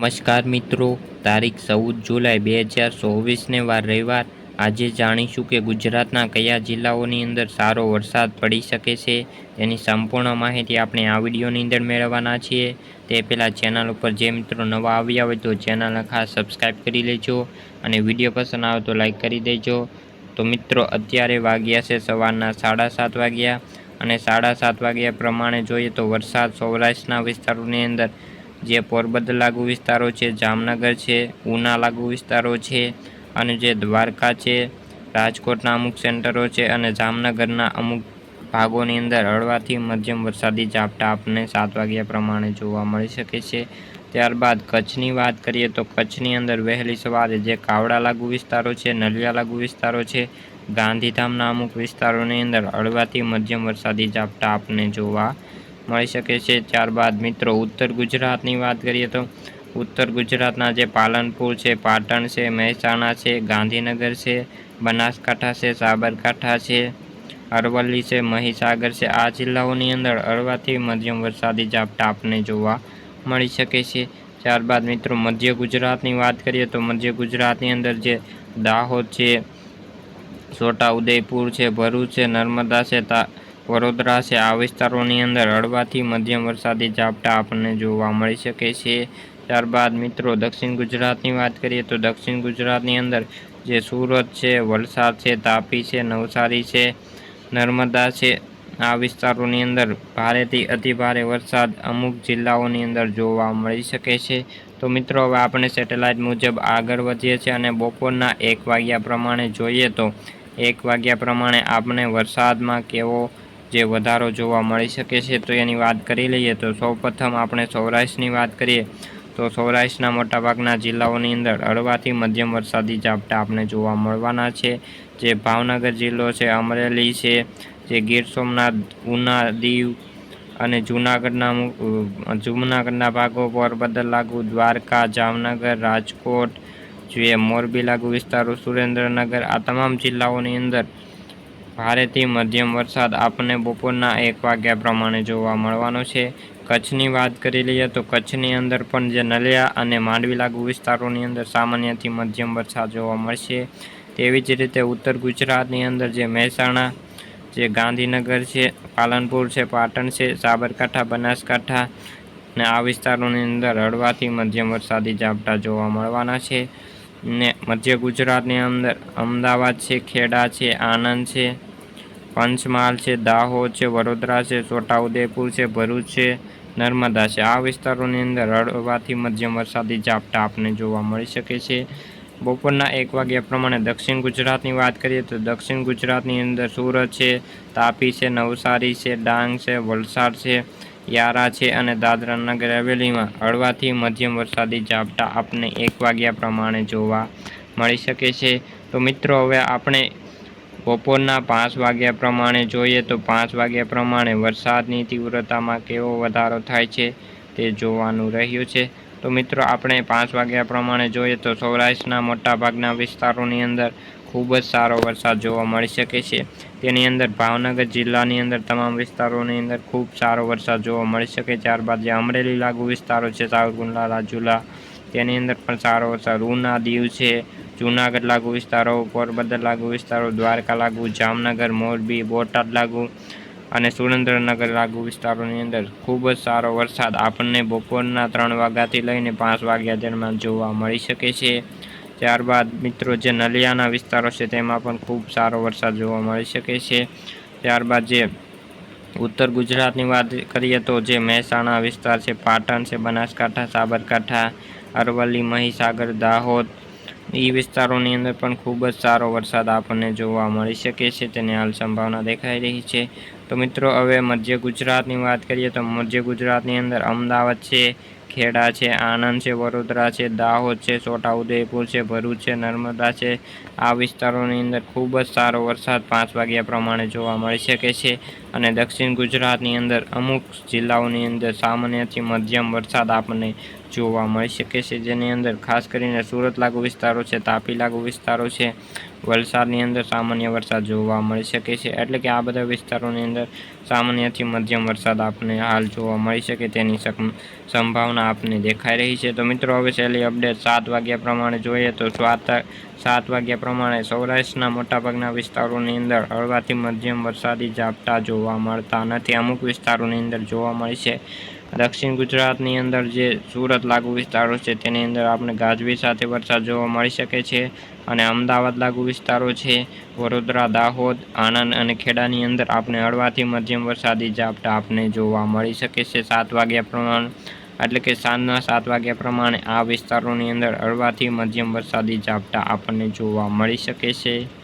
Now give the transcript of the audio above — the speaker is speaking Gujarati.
નમસ્કાર મિત્રો. તારીખ ચૌદ જુલાઈ બે હજાર ચોવીસને વાર રવિવાર. આજે જાણીશું કે ગુજરાતના કયા જિલ્લાઓની અંદર સારો વરસાદ પડી શકે છે. તેની સંપૂર્ણ માહિતી આપણે આ વિડીયોની અંદર મેળવવાના છીએ. તે પહેલાં ચેનલ ઉપર જે મિત્રો નવા આવ્યા હોય તો ચેનલને ખાસ સબસ્ક્રાઈબ કરી લેજો અને વીડિયો પસંદ આવે તો લાઈક કરી દેજો. તો મિત્રો, અત્યારે વાગ્યા છે સવારના સાડા સાત વાગ્યા અને સાડા સાત વાગ્યા પ્રમાણે જોઈએ તો વરસાદ સૌરાષ્ટ્રના વિસ્તારોની અંદર જે પોરબંદર લાગુ વિસ્તારો છે, જામનગર છે, ઉના લાગુ વિસ્તારો છે અને જે દ્વારકા છે, રાજકોટના અમુક સેન્ટરો છે અને જામનગરના અમુક ભાગોની અંદર હળવાથી મધ્યમ વરસાદી ઝાપટા આપણને સાત વાગ્યા પ્રમાણે જોવા મળી શકે છે. ત્યારબાદ કચ્છની વાત કરીએ તો કચ્છની અંદર વહેલી સવારે જે કાવડા લાગુ વિસ્તારો છે, નલિયા લાગુ વિસ્તારો છે, ગાંધીધામના અમુક વિસ્તારોની અંદર હળવાથી મધ્યમ વરસાદી ઝાપટા આપણને જોવા મળી શકે છે. ત્યારબાદ મિત્રો, ઉત્તર ગુજરાતની વાત કરીએ તો ઉત્તર ગુજરાતના જે પાલનપુર છે, પાટણ છે, મહેસાણા છે, ગાંધીનગર છે, બનાસકાંઠા છે, સાબરકાંઠા છે, અરવલ્લી છે, મહીસાગર છે. આ જિલ્લાઓની અંદર હળવાથી મધ્યમ વરસાદી ઝાપટા આપને જોવા મળી શકે છે. ત્યારબાદ મિત્રો, મધ્ય ગુજરાતની વાત કરીએ તો મધ્ય ગુજરાતની અંદર જે દાહોદ છે છોટા ઉદયપુર છે, ભરૂચ છે, નર્મદા છે, તા વડોદરા છે. આ વિસ્તારોની અંદર હળવાથી મધ્યમ વરસાદી ઝાપટા આપણને જોવા મળી શકે છે. ત્યારબાદ મિત્રો, દક્ષિણ ગુજરાતની વાત કરીએ તો દક્ષિણ ગુજરાતની અંદર જે સુરત છે, વલસાડ છે, તાપી છે, નવસારી છે, નર્મદા છે, આ વિસ્તારોની અંદર ભારેથી અતિભારે વરસાદ અમુક જિલ્લાઓની અંદર જોવા મળી શકે છે. તો મિત્રો, હવે આપણે સેટેલાઇટ મુજબ આગળ વધીએ છીએ અને બપોરના એક વાગ્યા પ્રમાણે જોઈએ તો એક વાગ્યા પ્રમાણે આપણે વરસાદમાં કેવો જે વધારો જોવા મળી શકે છે તો એની વાત કરી લઈએ તો સૌપ્રથમ આપણે સૌરાષ્ટ્રની વાત કરીએ તો સૌરાષ્ટ્રના મોટાભાગના જિલ્લાઓની અંદર હળવાથી મધ્યમ વરસાદી ઝાપટા આપણે જોવા મળવાના છે. જે ભાવનગર જિલ્લો છે, અમરેલી છે, જે ગીર સોમનાથ, ઉના, દીવ અને જૂનાગઢના જૂનાગઢના ભાગો પોરબંદર લાગુ દ્વારકા, જામનગર, રાજકોટ, જે મોરબી લાગુ વિસ્તારો, સુરેન્દ્રનગર આ તમામ જિલ્લાઓની અંદર ભારેથી મધ્યમ વરસાદ આપણને બપોરના એક વાગ્યા પ્રમાણે જોવા મળવાનો છે. કચ્છની વાત કરી લઈએ તો કચ્છની અંદર પણ જે નલિયા અને માંડવી લાગુ વિસ્તારોની અંદર સામાન્યથી મધ્યમ વરસાદ જોવા મળશે. તેવી જ રીતે ઉત્તર ગુજરાતની અંદર જે મહેસાણા, જે ગાંધીનગર છે, પાલનપુર છે, પાટણ છે, સાબરકાંઠા, બનાસકાંઠા ને આ વિસ્તારોની અંદર હળવાથી મધ્યમ વરસાદી ઝાપટા જોવા મળવાના છે. ને મધ્ય ગુજરાતની અંદર અમદાવાદ છે, ખેડા છે, આણંદ છે પંચમહાલ છે, દાહોદ છે, વડોદરા છે, છોટાઉદેપુર છે, ભરૂચ છે, નર્મદા છે. આ વિસ્તારોની અંદર હળવાથી મધ્યમ વરસાદી ઝાપટા આપને જોવા મળી શકે છે. બપોરના એક વાગ્યા પ્રમાણે દક્ષિણ ગુજરાતની વાત કરીએ તો દક્ષિણ ગુજરાતની અંદર સુરત છે, તાપી છે, નવસારી છે, ડાંગ છે, વલસાડ છે, યારા છે અને દાદરા નગર હવેલીમાં હળવાથી મધ્યમ વરસાદી ઝાપટા આપને એક વાગ્યા પ્રમાણે જોવા મળી શકે છે. તો મિત્રો, હવે આપણે બપોરના પાંચ વાગ્યા પ્રમાણે જોઈએ તો પાંચ વાગ્યા પ્રમાણે વરસાદની તીવ્રતામાં કેવો વધારો થાય છે તે જોવાનું રહ્યું છે. તો મિત્રો, આપણે પાંચ વાગ્યા પ્રમાણે જોઈએ તો સૌરાષ્ટ્રના મોટાભાગના વિસ્તારોની અંદર ખૂબ જ સારો વરસાદ જોવા મળી શકે છે. તેની અંદર ભાવનગર જિલ્લાની અંદર તમામ વિસ્તારોની અંદર ખૂબ સારો વરસાદ જોવા મળી શકે. ત્યારબાદ જે અમરેલી લાગુ વિસ્તારો છે, સાવરકુંડલા, રાજુલા, તેની અંદર પણ સારો વરસાદ. ઉના દીવ છે જૂનાગઢ લાગુ વિસ્તારો, પોરબંદર લાગુ વિસ્તારો, દ્વારકા લાગુ, જામનગર, મોરબી, બોટાદ લાગુ અને સુરેન્દ્રનગર લાગુ વિસ્તારોની અંદર ખૂબ જ સારો વરસાદ આપણને બપોરના ત્રણ વાગ્યાથી લઈને પાંચ વાગ્યા દરમિયાન જોવા મળી શકે છે. ત્યારબાદ મિત્રો, જે નલિયાના વિસ્તારો છે તેમાં પણ ખૂબ સારો વરસાદ જોવા મળી શકે છે. ત્યારબાદ જે ઉત્તર ગુજરાતની વાત કરીએ તો જે મહેસાણા વિસ્તાર છે, પાટણ છે, બનાસકાંઠા, સાબરકાંઠા, અરવલ્લી, મહીસાગર, દાહોદ એ વિસ્તારોની અંદર પણ ખૂબ જ સારો વરસાદ આપણને જોવા મળી શકે છે, તેની હાલ સંભાવના દેખાઈ રહી છે. તો મિત્રો, હવે મધ્ય ગુજરાતની વાત કરીએ તો મધ્ય ગુજરાતની અંદર અમદાવાદ છે, ખેડા છે, આણંદ છે, વડોદરા છે, દાહોદ છે, છોટાઉદેપુર છે, ભરૂચ છે, નર્મદા છે. આ વિસ્તારોની અંદર ખૂબ જ સારો વરસાદ પાંચ વાગ્યા પ્રમાણે જોવા મળી શકે છે. અને દક્ષિણ ગુજરાતની અંદર અમુક જિલ્લાઓની અંદર સામાન્યથી મધ્યમ વરસાદ આપણને જોવા મળી શકે છે. જેની અંદર ખાસ કરીને સુરત લાગુ વિસ્તારો છે, તાપી લાગુ વિસ્તારો છે, વલસાડની અંદર સામાન્ય વરસાદ જોવા મળી શકે છે. એટલે કે આ બધા વિસ્તારોની અંદર સામાન્યથી મધ્યમ વરસાદ આપને હાલ જોવા મળી શકે, તેની સંભાવના આપને દેખાઈ રહી છે. તો મિત્રો, હવે છેલ્લી અપડેટ સાત વાગ્યા પ્રમાણે જોઈએ તો સાત સાત વાગ્યા પ્રમાણે સૌરાષ્ટ્રના મોટાભાગના વિસ્તારોની અંદર હળવાથી મધ્યમ વરસાદી ઝાપટા જોવા મળતા નથી. અમુક વિસ્તારોની અંદર જોવા મળે છે. દક્ષિણ ગુજરાતની અંદર જે સુરત લાગુ વિસ્તારો છે, તેની અંદર આપણે ગાજવી સાથે વરસાદ જોવા મળી શકે છે અને અમદાવાદ લાગુ વિસ્તારો છે. વડોદરા, દાહોદ, આણંદ અને ખેડાની અંદર આપણે હળવાથી મધ્યમ વરસાદી ઝાપટા આપને જોવા મળી શકે છે. સાત વાગ્યા પ્રમાણે, એટલે કે સાંજના સાત વાગ્યા પ્રમાણે આ વિસ્તારોની અંદર હળવાથી મધ્યમ વરસાદી ઝાપટા આપણને જોવા મળી શકે છે.